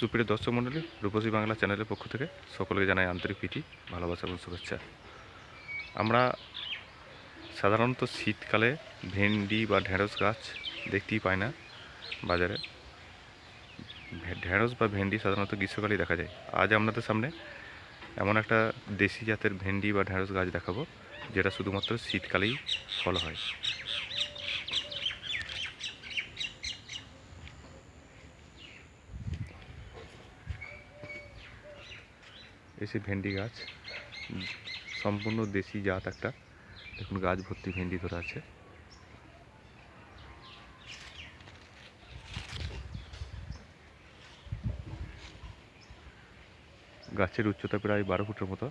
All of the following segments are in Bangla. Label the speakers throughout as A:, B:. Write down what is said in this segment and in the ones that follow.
A: সুপ্রিয় দর্শক মণ্ডলী, রূপসী বাংলা চ্যানেলের পক্ষ থেকে সকলকে জানাই আন্তরিক প্রীতি, ভালোবাসা এবং শুভেচ্ছা। আমরা সাধারণত শীতকালে ভেন্ডি বা ঢেঁড়স গাছ দেখতেই পাই না বাজারে। ঢেঁড়স বা ভেন্ডি সাধারণত গ্রীষ্মকালেই দেখা যায়। আজ আপনাদের সামনে এমন একটা দেশি জাতের ভেন্ডি বা ঢেঁড়স গাছ দেখাবো, যেটা শুধুমাত্র শীতকালেই ফল হয়। এসে ভেন্ডি গাছ। সম্পূর্ণ দেশি জাত একটা। দেখুন, গাছ ভর্তি ভেন্ডি ধরে আছে। গাছের উচ্চতা প্রায় বারো ফুটের মতো।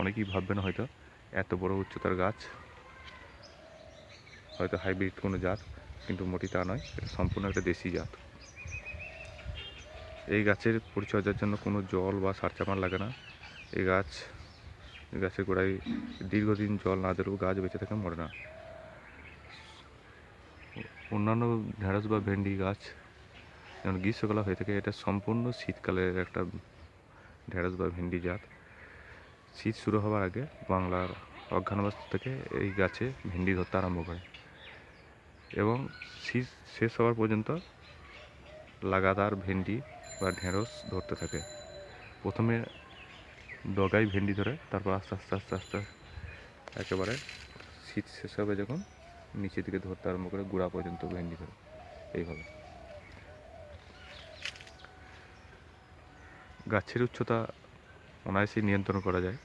A: অনেকেই ভাববেন হয়তো এত বড় উচ্চতার গাছ। হয়তো হাইব্রিড কোনো জাত, কিন্তু মোটি তা নয়, এটা সম্পূর্ণ একটা দেশি জাত। এই গাছের পরিচর্যার জন্য কোনো জল বা সার চাপান লাগে না। এই গাছ গাছের গোড়ায় দীর্ঘদিন জল না দিলেও গাছ বেঁচে থাকে মরে না। অন্যান্য ঢেঁড়স বা ভেন্ডি গাছ যেমন গ্রীষ্মকালে হয়ে থাকে, এটা সম্পূর্ণ শীতকালের একটা ঢেঁড়স বা ভেন্ডি জাত। শীত শুরু হওয়ার আগে বাংলার অজ্ঞানবস্ত থেকে এই গাছে ভেন্ডি ধরতে আরম্ভ করে এবং শীত শেষ হওয়ার পর্যন্ত লাগাতার ভেন্ডি বা ঢেঁড়স ধরতে থাকে। প্রথমে ডগায় ভেন্ডি ধরে তারপর আস্তে আস্তে আস্তে আস্তে একেবারে শীত শেষ হবে যখন নিচের দিকে ধরতে আরম্ভ করে গোড়া পর্যন্ত ভেন্ডি ধরে। এইভাবে। গাছের উচ্চতা অনায়াসেই নিয়ন্ত্রণ করা যায়।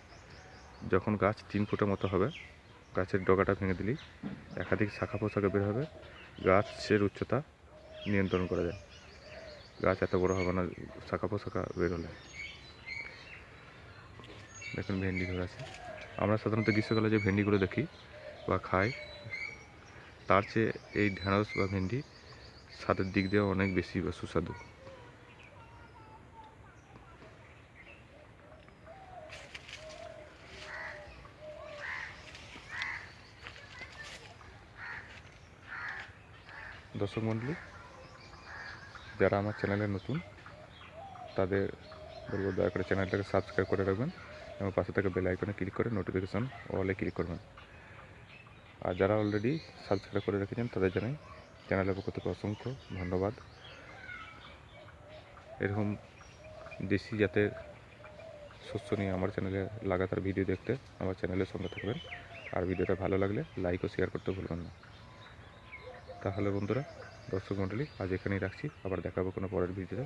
A: যখন গাছ তিন ফুটের মতো হবে, গাছের ডগাটা ভেঙে দিলেই একাধিক শাখা পোশাকে বের হবে, গাছের উচ্চতা নিয়ন্ত্রণ করা যায়। গাছ এত বড় হবে না, শাখা পোশাকা বের হলে। দেখুন ভেন্ডি ধরে আছে আমরা সাধারণত গ্রীষ্মকালে যে ভেন্ডিগুলো দেখি বা খাই, তার চেয়ে এই ঢেঁড়স বা ভেন্ডি স্বাদের দিক দিয়ে অনেক বেশি বা সুস্বাদু। দর্শক মণ্ডলী, যারা আমার চ্যানেলে নতুন, তাদের বলব দয়া করে চ্যানেলটাকে সাবস্ক্রাইব করে রাখবেন এবং পাশে থাকা বেল আইকনে ক্লিক করে নোটিফিকেশন অলে ক্লিক করবেন। আর যারা অলরেডি সাবস্ক্রাইব করে রেখেছেন, তাদের জানাই চ্যানেলের পক্ষ থেকে অসংখ্য ধন্যবাদ। এরকম দেশি জাতের শস্য নিয়ে আমার চ্যানেলে লাগাতার ভিডিও দেখতে আমার চ্যানেলের সঙ্গে থাকবেন। আর ভিডিওটা ভালো লাগলে লাইক ও শেয়ার করতে ভুলবেন না। তাহলে বন্ধুরা, দর্শক মণ্ডলী আজ এখানেই রাখছি। আবার দেখাবো কোনো পরের ভিডিওতে